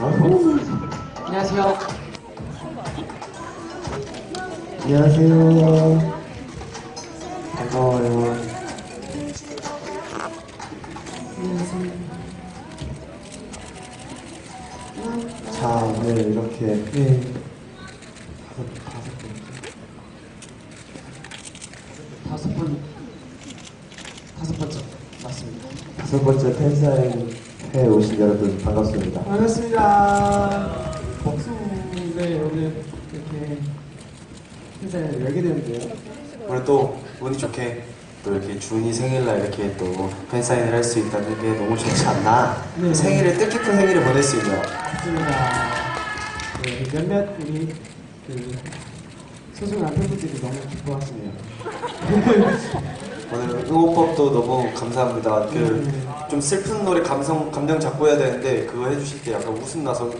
안녕하세요. 안녕하세요. 반가워요. 자, 오늘 이렇게 네. 다섯 번 다섯 번째 맞습니다. 다섯 번째 팬사인 회에 오신 여러분 반갑습니다. 반갑습니다. 복수 네 오늘 이렇게 행사를 열게 되는데요. 오늘 또 운이 좋게 또 이렇게 준이 생일날 이렇게 또 팬사인을 할 수 있다는 게 너무 좋지 않나? 네. 생일을 뜻깊은 생일을 보낼 수 있네요. 맞습니다. 네, 몇몇 우리 그 소중한 팬분들이 너무 기뻐하시네요. 오늘 응원법도 너무 감사합니다. 그 음. 좀 슬픈 노래 감성 감정 잡고 해야 되는데 그거 해주실 때 약간 웃음 나서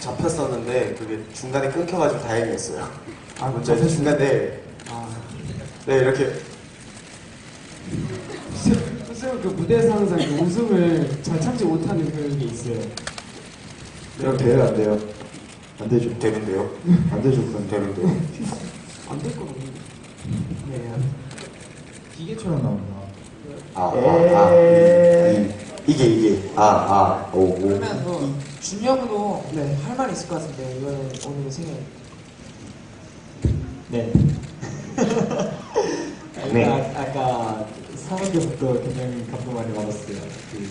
잡혔었는데 그게 중간에 끊겨가지고 다행이었어요. 아, 먼저 이제 중간에 아, 네 이렇게 선생님 그 무대에서 항상 그 웃음을 잘 참지 못하는 그런 게 있어요. 그럼 돼요, 안 돼요? 안 되죠. 되는데요. 안 되죠, 그럼. 되는데요. 안 될 거거든요. 네. 기계처럼 나온다. 아, 아, 아. 이, 이게 이게 아, 아, 오, 오. 그러면 뭐 준영도 네. 할말 있을 것 같은데 이거는 오늘 생일 네. 네. 아까, 아까 사원들부터 굉장히 감동 많이 받았어요. 그,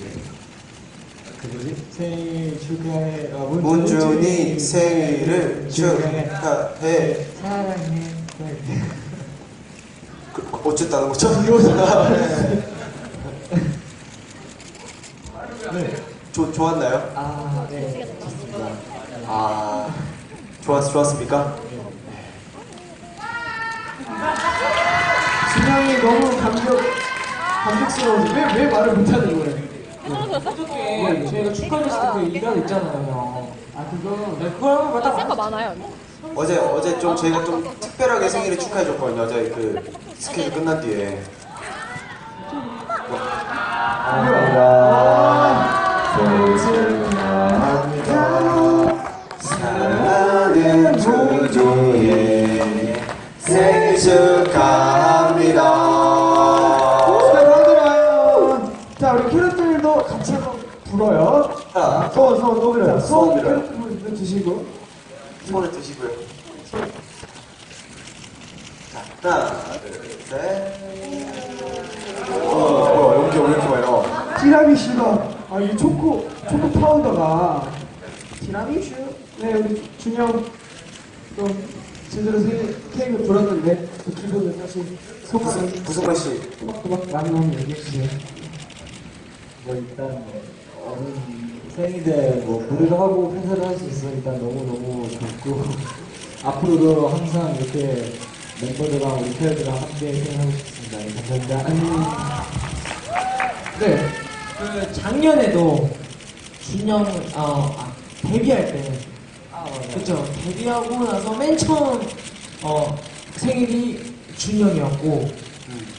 그 뭐지? 생일 축하해. 아, 문- 문준이 생일을 축하해. 축하해. 사랑해. 그, 어쨌다는 거죠? 네. 좋 좋았나요? 아, 네. 좋습니다. 아, 좋았, 좋았습니까? 준영이 너무 감격 감격스러워서 왜, 왜 말을 못하는 거예요? 어저께 저희가 축하해줬을 때그 일화 있잖아요 아 그거 네 그걸 한번 아, 갖다 센거 많아요. 어제, 어제 좀 저희가 좀 특별하게 생일을 축하해 줬거든요. 어제 그 스케줄 끝난 뒤에. 사랑하 생일 축하합니다. 들어와요 자 우리 캐럿들도 같이 한번 불어요 자, 소원 소원 노래요 소원 빌어요. 캐럿들 드시고 손을 드시고요. 자, 하나, 둘, 셋. 어, 뭐야, 이렇게, 왜 이렇게 나와? 티라미슈가 아 이게 초코 초코 파우더가 티라미슈 네 우리 준영 또 제대로 생일 케이크 불었는데 그 기분을 다시 소감을 부승관 씨. 또박또박 많이 한번 얘기해 주세요 뭐 일단 뭐 어른 생일에 뭐 무대도 하고 팬사를 할 수 있어 일단 너무 너무 좋고 앞으로도 항상 이렇게 멤버들랑 우리 팬들랑 함께 생활하고 싶습니다. 네, 감사합니다. 네. 그 작년에도 준영 어, 아, 데뷔할 때 그쵸 데뷔하고 나서 맨 처음 어, 생일이 준영이었고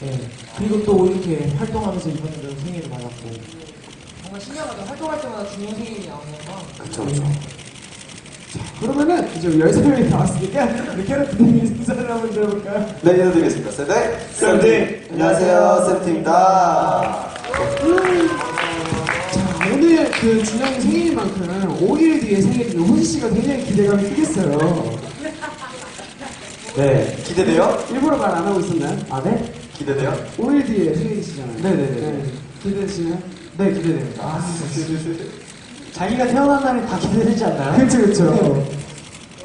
네. 그리고 또 이렇게 활동하면서 이번에도 생일을 맞았고 정말 신기하다 활동할 때마다 준영 생일이 나오면서 그쵸, 그쵸. 그러면은 이제 13명이 나왔으니까 우리 캐럿들이 인사를 한번 드려볼까요? 네, 인사드리겠습니다. 쌤들. 쌤팀. 안녕하세요, 쌤팀입니다. 자, 오늘 그 준영이 생일인 만큼 5일 뒤에 생일인 호시 씨가 굉장히 기대감이 크겠어요. 네. 기대돼요? 일부러 말 안 하고 있었나요? 아, 네? 기대돼요? 5일 뒤에 생일이시잖아요. 네네네. 기대되시나요? 네, 기대됩니다. 아, 자기가 태어난 날이 다 기대되지 않나요? 그렇죠, 그렇죠.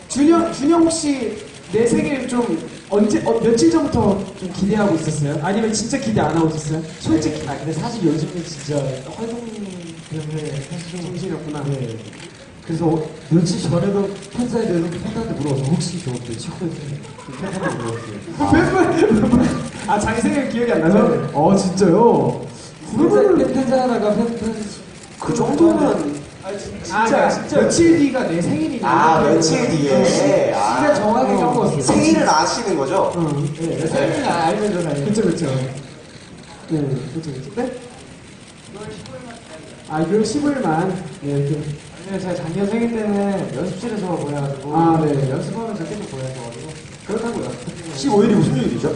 준영, 준영 혹시 내 생일 좀 언제, 어, 며칠 전부터 좀 기대하고 있었어요? 아니면 진짜 기대 안 하고 있었어요? 솔직히. 아, 근데 사실 요즘은 진짜 활동 때문에 사실 좀 정신이었구나. 네. 그래서 며칠 전에도 팬사에 대해서 팬한테 물어봐서 혹시 저한테 친구들 팬한테 물어봤어요. 아, 자기 생일 기억이 안 나서? 어, 진짜요? 그러면은, 팬사, 팬사 하나가 팬, 팬, 그 정도면. 아, 진짜 며칠 뒤가 내 생일이냐? 아, 며칠 뒤에. 진짜 아, 정확하게 어. 적었어. 생일을 아시는 거죠? 응. 네, 생일 알면 전화해요. 그쵸, 그쵸. 네, 그쵸, 그쵸. 네? 아, 6월 15일만, 네, 이렇게. 네, 제가 작년 생일 때는 연습실에서 보내가지고 아, 네. 연습하면서 계속 보내줘가지고 그렇다고요. 15일이 무슨 요일이죠?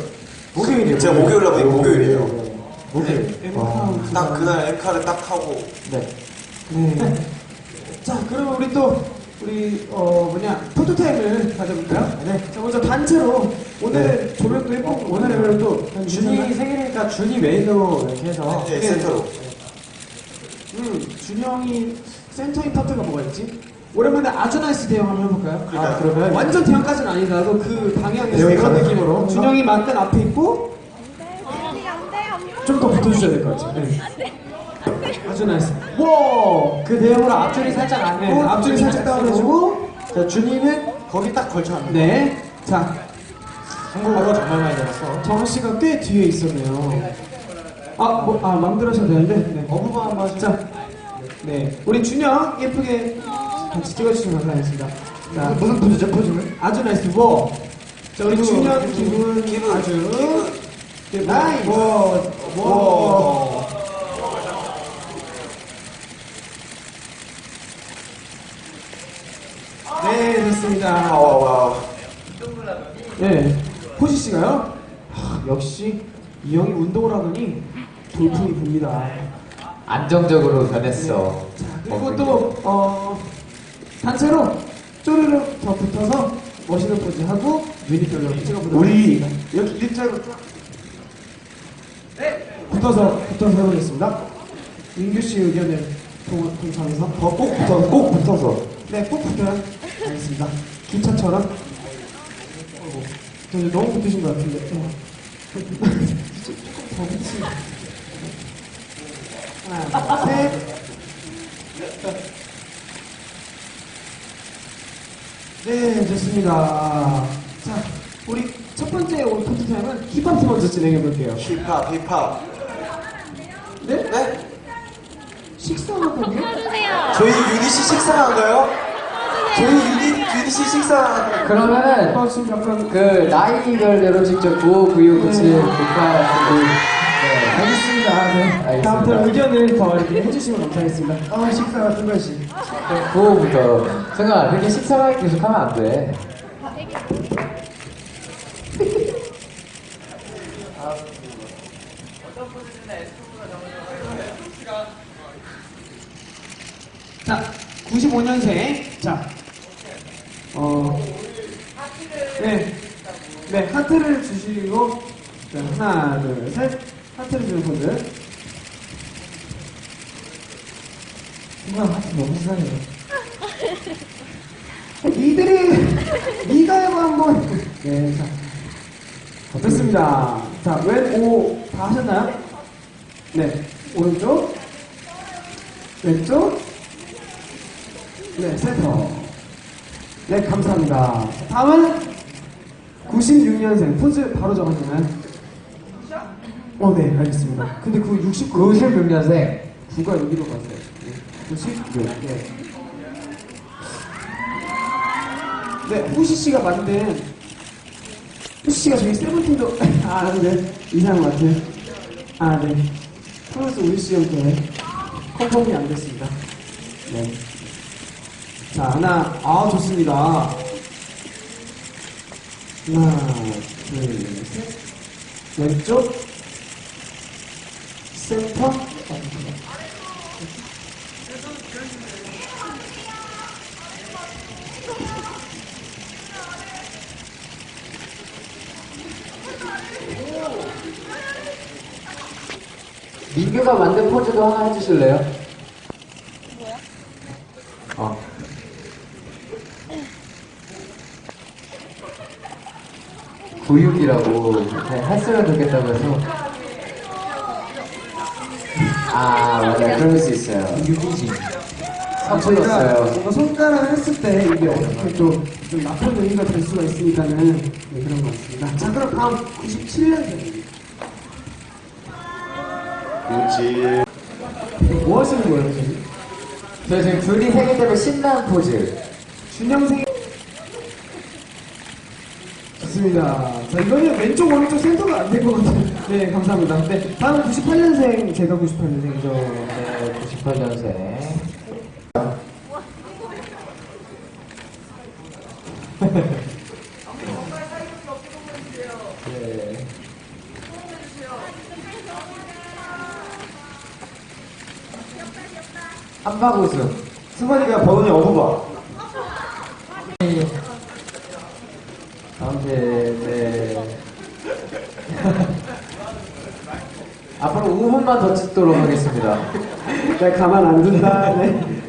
목요일이요. 제가 목요일 날 목요일이에요. 목요일. 네, 딱 그날 엠카를 딱 하고 네. 네. 자, 그러면 우리 또 우리 어 뭐냐 포토타임을 가져볼까요? 네. 자, 먼저 단체로 오늘 은 조명도 예쁘고 오늘은 또 준이 생일이니까 준이 메인으로 이렇게 해서 네, 센터로. 음, 준영이 센터인 파트가 뭐가 있지? 오랜만에 아주 나이스 대형 한번 해볼까요? 그럴까요? 아, 그러면 완전 대형까지는 아니더라도 그 방향에서 가능하죠. 느낌으로 준영이 맞는 앞에 있고 좀 더 붙어주셔야 될 것 같아요. 네. 아주 나이스. 와! 그 내용으로 앞줄이 살짝 안 네, 앞줄이 살짝 따라주고 자, 준이는 거기 딱 걸쳐놨네. 네. 자, 한국어가 정말 많이 들었어. 정우 씨가 꽤 뒤에 있었네요. 아, 뭐, 아, 마음대로 하셔도 되는데. 네. 어부바 한번 하시죠. 자, 네. 우리 준영 예쁘게 같이 찍어주시면 감사하겠습니다. 자, 무슨 포즈죠, 포즈는? 아주 나이스. 워. 자, 우리 준영 기분, 기분, 아주. 나이스. 워, 워. 네, 됐습니다. 와우 와우. 네. 호시 씨가요? 하, 역시 이 형이 운동을 하더니 돌풍이 붑니다. 안정적으로 변했어. 자, 그리고 또, 어, 단체로 쪼르륵 더 붙어서 멋있는 포즈 하고 유닛별로 찍어보도록 우리 하겠습니다. 이렇게 일자로 쫙 붙어서, 붙어서 해보겠습니다. 민규 씨 의견을 동- 동참해서 더 꼭 붙어서, 꼭 붙어서. 네, 꼭 붙어요. 알겠습니다. 기차처럼. 어이구, 저 이제 너무 붙으신 것 같은데. 어. 조금 더 붙이. 하나, 둘, 셋. 네, 좋습니다. 자, 우리 첫 번째 오늘 포토타임은 힙합 팀 먼저 진행해 볼게요. 힙합 힙합. 네? 네? 식사하거든요? 저희 유닛이 식사한가요? 저희 유닛 유닛이 식사. 그러면은 아, 지금 약간. 그 나이별대로 직접 95, 96, 97 국가 네. 알겠습니다. 네. 다음부터 의견을 더 이렇게 해주시면 감사하겠습니다. 아, 식사가 두 가지. 95부터 승아 그렇게 식사만 계속 하면 안 돼. 자, 95년생. 자, 어, 네, 네, 하트를 주시고, 자, 하나, 둘, 셋. 하트를 주는 분들. 순간 하트 너무 이상해. 니들이, 니가 해봐, 한번. 네, 자. 됐습니다. 자, 왼, 오, 다 하셨나요? 네, 오른쪽. 왼쪽. 네, 센터. 네, 감사합니다. 다음은 96년생. 포즈 바로 적어주나요? 어, 네, 알겠습니다. 근데 그 69. 96년생 9가 여기로 갔어요. 네, 96. 네. 네, 후시 씨가 만든, 후시 씨가 저희 세븐틴도, 아, 네, 이상한 것 같아요. 아, 네. 프랑스 우리 씨 형께 컨펌이 안 됐습니다. 네. 자, 하나, 아, 좋습니다. 하나, 둘, 셋. 왼쪽, 센터, 민규가 만든 포즈도 하나 해주실래요? 뭐야? 어. 구육이라고 네, 했으면 좋겠다고 해서 아 맞아요 그럴 수 있어요 유기지. 삼촌 저희가 넣었어요 뭔가 손가락을 했을 때 이게 어떻게 또 좀 나쁜 의미가 될 수가 있으니까는 네, 그런 것 같습니다. 자, 그럼 다음 97년 그렇지. 뭐 하시는 거예요 지금? 저 지금 둘이 생일 때로 신나는 포즈. 준영 생일. 좋습니다. 자, 이거는 왼쪽, 오른쪽 센터가 안 될 것 같아요. 네, 감사합니다. 네, 다음 98년생, 제가 98년생이죠. 네, 98년생. 한박 웃음. 승관이가 버논이 어부바. 다음 대, 네. 앞으로 5분만 더 찍도록 하겠습니다. 내가 가만 안 둔다. 네.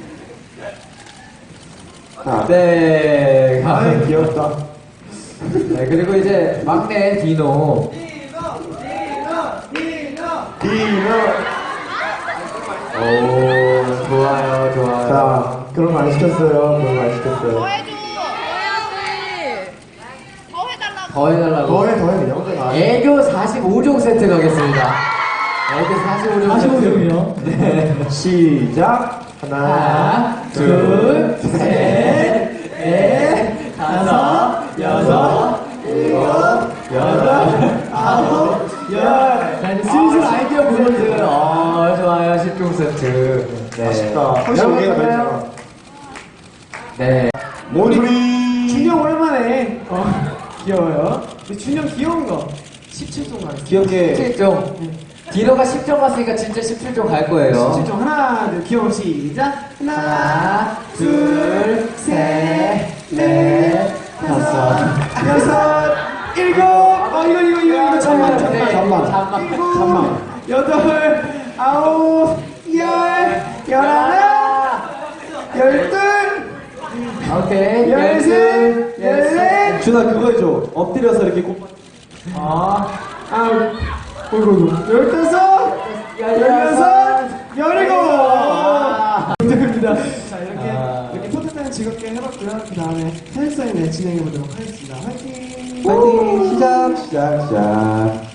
아, 네. 아, 귀엽다. 네, 그리고 이제 막내 디노. 디노. 오, 좋아요, 좋아요. 자, 그런 거안 시켰어요. 그런 거안 시켰어요. 더 해줘. 해야지. 더 해달라고. 더 해달라고. 더해, 더해. 그냥 혼자 나. 애교 45종 세트 가겠습니다. 애교 45종 세트. 45종이요? 네. 시작. 하나, 하나, 둘, 셋, 넷, 다섯, 여섯, 일곱, 여덟, 아홉, 열. 자, 이제 슬슬 아이디어 부분들. 어, 좋아요. 10종 세트. 네. 아쉽다. 훨씬 여러분, 오게가 볼까요? 네. 모조리. 준영 오랜만에. 어, 귀여워요. 준영 귀여운 거. 17종 가겠습니다. 귀엽게. 17종. 디노가 10종 갔으니까 진짜 17종 갈 거예요. 17종 하나, 둘, 귀여워. 시작. 하나, 하나, 둘, 셋, 넷, 다섯. 여섯, 일곱. 어, 이거, 이거, 이거, 이거. 잠만, 잠만. 네, 잠만. 잠만. 여덟, 아홉, 열, 열하나, 열둘, 오케이. 열셋, 열넷. 준아, 그거 해줘. 엎드려서 이렇게 꼭. 아, 아, 어이구. 열다섯, 열여섯, 열일곱. 감사합니다. 자, 이렇게, 아. 이렇게 포토타임 즐겁게 해봤고요. 그 다음에 팬사인회 진행해보도록 하겠습니다. 화이팅! 파이팅! 시작, 시작, 시작.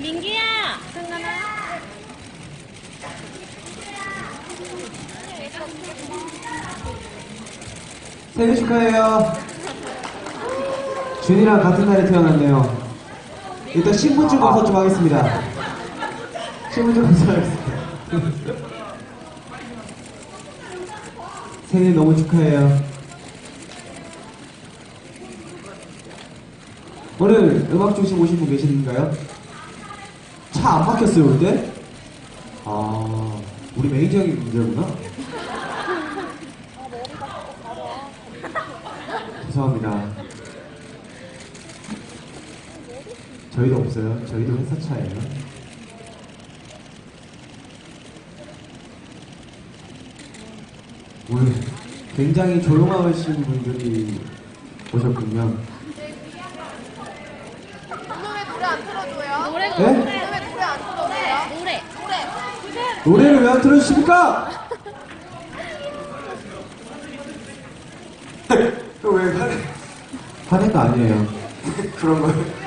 민기야. 승관아. 생일 축하해요. 준이랑 같은 날에 태어났네요. 일단 신분증부터 좀 하겠습니다. 신분증부터 하겠습니다. 생일 너무 축하해요. 오늘 음악 중심 오신 분 계시는가요? 차 안 막혔어요, 근데? 아, 우리 매니저 형이 문제구나. 죄송합니다. 저희도 없어요. 저희도 회사 차예요. 오늘 굉장히 조용하신 분들이 오셨군요. 오늘 왜 노래 안 틀어줘요? 노래가 네? 노래. 노래를 왜 안 틀어주십니까? 왜 화내? 화낸 거 아니에요. 그런 걸.